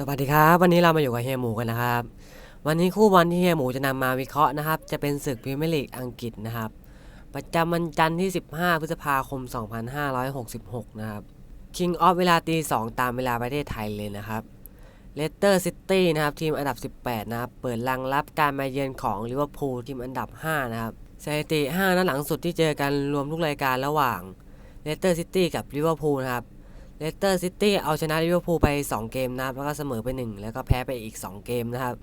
สวัสดีครับ วันนี้เรามาอยู่กับเฮียหมูกันนะครับ วันนี้คู่บอลที่เฮียหมูจะนำมาวิเคราะห์นะครับ จะเป็นศึกพรีเมียร์ลีกอังกฤษนะครับ ประจำวันจันทร์ที่ 15 พฤษภาคม 2566 นะครับ King of เวลาตี 2 ตามเวลาประเทศไทยเลยนะครับเลสเตอร์ซิตี้นะครับ ทีมอันดับ 18 นะครับ เปิดรังรับการมาเยือนของลิเวอร์พูลทีมอันดับ 5 นะครับสถิติ 5 นัดหลังสุดที่เจอกันรวมทุกรายการระหว่างเลสเตอร์ซิตี้กับลิเวอร์พูลนะครับ เลสเตอร์ซิตี้เอาชนะลิเวอร์พูลไป 2 เกมนะครับ แล้วก็เสมอไป 1 แล้วก็แพ้ไปอีก 2 เกมนะครับ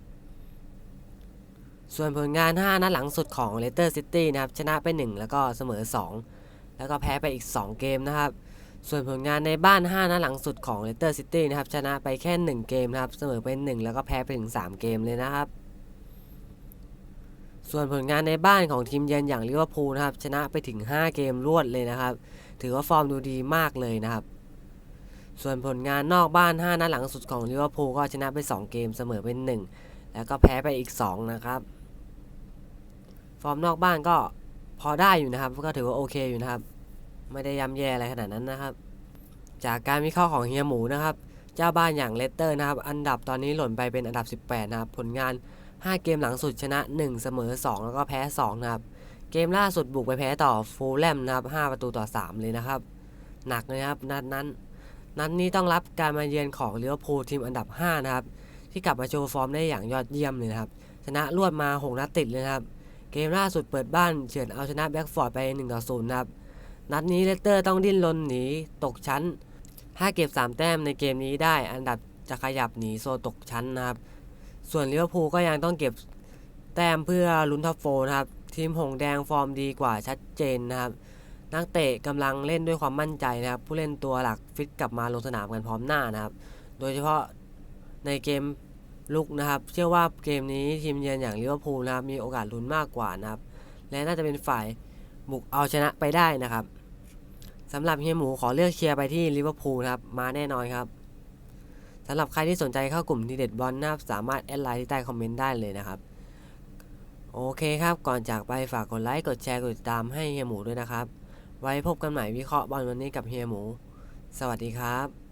ส่วนผลงาน 5 นัดหลังสุดของเลสเตอร์ซิตี้นะครับ ชนะไป 1 แล้วก็เสมอ 2 แล้วก็แพ้ไปอีก 2 เกมนะครับ ส่วนผลงานในบ้าน 5 นัดหลังสุดของเลสเตอร์ซิตี้นะครับ ชนะไปแค่ 1 เกมนะครับ เสมอไป 1 แล้วก็แพ้ไปถึง 3 เกมเลยนะครับ ส่วนผลงานในบ้านของทีมเยือนอย่างลิเวอร์พูลนะครับ ชนะไปถึง 5 เกมรวดเลยนะครับ ถือว่าฟอร์มดูดีมากเลยนะครับ ส่วนผลงานนอกบ้าน 5 นัดหลังสุดของลิเวอร์พูลก็ชนะไป 2 เกมเสมอเป็น 1 แล้วก็แพ้ไปอีก 2 นะครับ ฟอร์มนอกบ้านก็พอได้อยู่นะครับ ก็ถือว่าโอเคอยู่นะครับ ไม่ได้ย่ำแย่อะไรขนาดนั้นนะครับ จากการวิเคราะห์ของเฮียหมูนะครับ เจ้าบ้านอย่างเลสเตอร์นะครับ อันดับตอนนี้หล่นไปเป็นอันดับ 18 นะครับ ผลงาน 5 เกมหลังสุดชนะ 1 เสมอ 2 แล้วก็แพ้ 2 นะครับ เกมล่าสุดบุกไปแพ้ต่อฟูลแลมนะครับ 5 ประตูต่อ 3 เลยนะครับ หนักเลยครับนัดนั้น นัดนี้ต้องรับการมาเยือนของลิเวอร์พูลทีมอันดับ 5 นะครับ ที่กลับมาโชว์ฟอร์มได้อย่างยอดเยี่ยมเลยนะครับ ชนะรวดมา 6 นัดติดเลยครับ เกมล่าสุดเปิดบ้านเฉือนเอาชนะแบ็กฟอร์ดไป1ต่อ0นะครับ นัดนี้เลสเตอร์ต้องดิ้นรนหนีตกชั้น ถ้าเก็บ 3 แต้มในเกมนี้ได้ อันดับจะขยับหนีโซตกชั้นนะครับ ส่วนลิเวอร์พูลก็ยังต้องเก็บแต้มเพื่อลุ้นท็อปโฟร์นะครับ ทีมหงแดงฟอร์มดีกว่าชัดเจนนะครับ นักเตะกำลังเล่นด้วยความมั่นใจนะครับ ผู้เล่นตัวหลักฟิตกลับมาลงสนามกันพร้อมหน้านะครับ โดยเฉพาะในเกมลุกนะครับ เชื่อว่าเกมนี้ทีมเยือนอย่างลิเวอร์พูลนะครับมีโอกาสลุ้นมากกว่านะครับ และน่าจะเป็นฝ่ายบุกเอาชนะไปได้นะครับสำหรับเฮียหมูขอเลือกเชียร์ไปที่ลิเวอร์พูลครับมาแน่นอนครับสำหรับใครที่สนใจเข้ากลุ่มทีเด็ดบอลนะครับสามารถแอดไลน์ที่ใต้คอมเมนต์ได้เลยนะครับ โอเคครับก่อนจากไปฝากกดไลค์กดแชร์กดติดตามให้เฮียหมูด้วยนะครับ ไว้พบกันใหม่วิเคราะห์บอลวันนี้กับเฮียหมู สวัสดีครับ